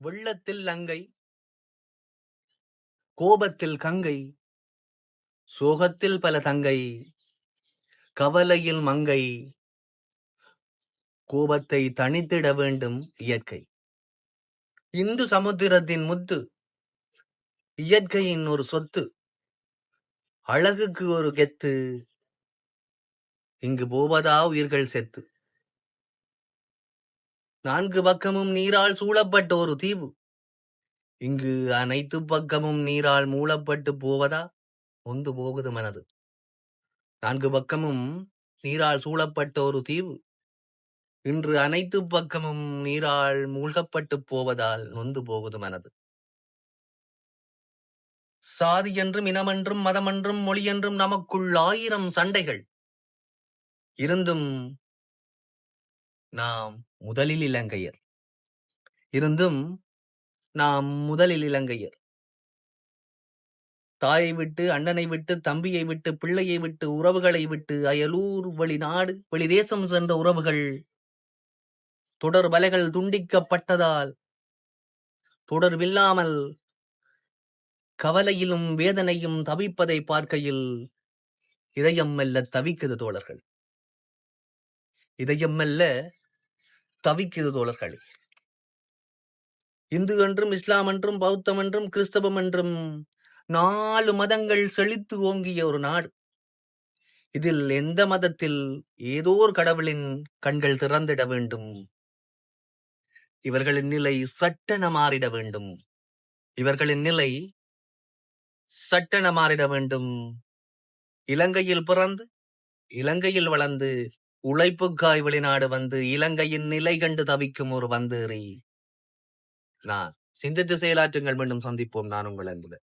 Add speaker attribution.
Speaker 1: வெள்ளத்தில் லங்கை கோபத்தில் கங்கை சோகத்தில் பல தங்கை கவலையில் மங்கை கோபத்தை தணித்திட வேண்டும் இயற்கை. இந்து சமுத்திரத்தின் முத்து இயற்கையின் ஒரு சொத்து அழகுக்கு ஒரு கெத்து இங்கு போவதா உயிர்கள் செத்து. நான்கு பக்கமும் நீரால் சூழப்பட்ட ஒரு தீவு. இங்கு அனைத்து பக்கமும் நீரால் மூடப்பட்டு போவதா? ஒன்று போகுது மனது. நான்கு பக்கமும் நீரால் சூழப்பட்ட ஒரு தீவு. இன்று அனைத்து பக்கமும் நீரால் மூழ்கப்பட்டு போவதால் நொந்து போகுது மனது. சாதி என்றும் இனமென்றும் மதமென்றும் மொழியென்றும் நமக்குள் ஆயிரம் சண்டைகள். இருந்தும் நாம் முதலில் இலங்கையர். இருந்தும் நாம் முதலில் இலங்கையர். தாயை விட்டு அண்ணனை விட்டு தம்பியை விட்டு பிள்ளையை விட்டு உறவுகளை விட்டு அயலூர் வெளிநாடு வெளிதேசம் சென்ற உறவுகள் தொடர் வலைகள் துண்டிக்கப்பட்டதால் தொடர்பில்லாமல் கவலையிலும் வேதனையும் தவிப்பதை பார்க்கையில் இதயம் மெல்ல தவிக்குது தோழர்கள். இதயம் மெல்ல தவிக்குது தோழர்களே. இந்து என்றும் இஸ்லாம் என்றும் பௌத்தம் என்றும் கிறிஸ்தவம் என்றும் நாலு மதங்கள் செழித்து ஓங்கிய ஒரு நாடு. இதில் எந்த மதத்தில் ஏதோ ஒரு கடவுளின் கண்கள் திறந்திட வேண்டும். இவர்களின் நிலை சட்டென மாறிட வேண்டும். இவர்களின் நிலை சட்டென மாறிட வேண்டும். இலங்கையில் பிறந்து இலங்கையில் வளர்ந்து உழைப்புக்காய் வெளிநாடு வந்து இலங்கையின் நிலை கண்டு தவிக்கும் ஒரு வந்தேறி. நான் சிந்தித்து செயலாற்றுங்கள் மீண்டும் சந்திப்போம். நான் உங்கள் அன்புல